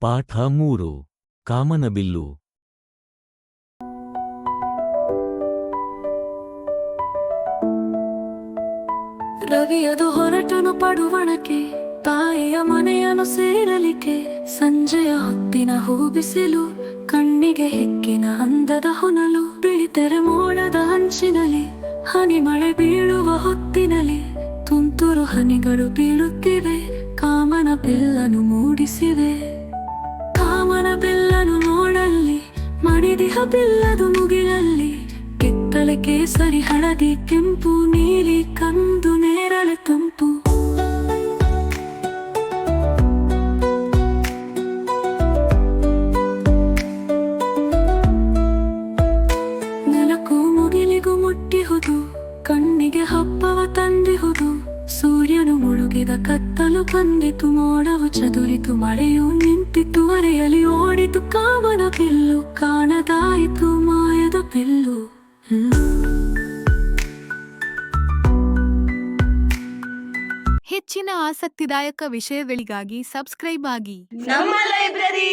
ಪಾಠ ಮೂರು, ಕಾಮನಬಿಲ್ಲು. ರವಿಯದು ಹೊರಟನು ಪಡುವಣಕ್ಕೆ, ತಾಯಿಯ ಮನೆಯನ್ನು ಸೇರಲಿಕ್ಕೆ, ಸಂಜೆಯ ಹೊತ್ತಿನ ಹೂ ಬಿಸಿಲು ಕಣ್ಣಿಗೆ ಹೆಕ್ಕಿನ ಅಂದದ ಹೊನಲು, ಬಿಳಿತೆರೆ ಮೋಡದ ಹಂಚಿನಲ್ಲಿ ಹನಿ ಮಳೆ ಬೀಳುವ ಹೊತ್ತಿನಲ್ಲಿ, ತುಂತುರು ಹನಿಗಳು ಬೀಳುತ್ತಿವೆ ಕಾಮನ ಬಿಲ್ಲನು ಮೂಡಿಸಿವೆ. ಬಿಲ್ಲನು ನೋಡಲ್ಲಿ ಮಡಿದಿಹ ಬಿಲ್ಲದು ಮುಗಿಲಲ್ಲಿ, ಕಿತ್ತಳೆ ಕೇಸರಿ ಹಳದಿ ಕೆಂಪು ನೀಲಿ ಕಂದು ನೇರಳೆ ತಂಪು. ಮುಗಿಲಿಗೂ ಮುಟ್ಟಿಹುದು, ಕಣ್ಣಿಗೆ ಹಬ್ಬವ ತಂದಿಹುದು, ಸೂರ್ಯನು ಮುಳುಗಿದ ಕತ್ತಲು ಬಂದಿತು, ಮೋಡವು ಚದುರಿತು, ಮಳೆಯು ನಿಂತಿತು ಅರೆಯಲಿ ಓಡಿತು ಕಾಮನ ಬಿಲ್ಲು ಕಾಣದಾಯಿತು ಮಾಯದ ಪಿಲ್ಲು ಹೆಚ್ಚಿನ ಆಸಕ್ತಿದಾಯಕ ವಿಷಯಗಳಿಗಾಗಿ ಸಬ್ಸ್ಕ್ರೈಬ್ ಆಗಿ. ನಮ್ಮ ಲೈಬ್ರರಿ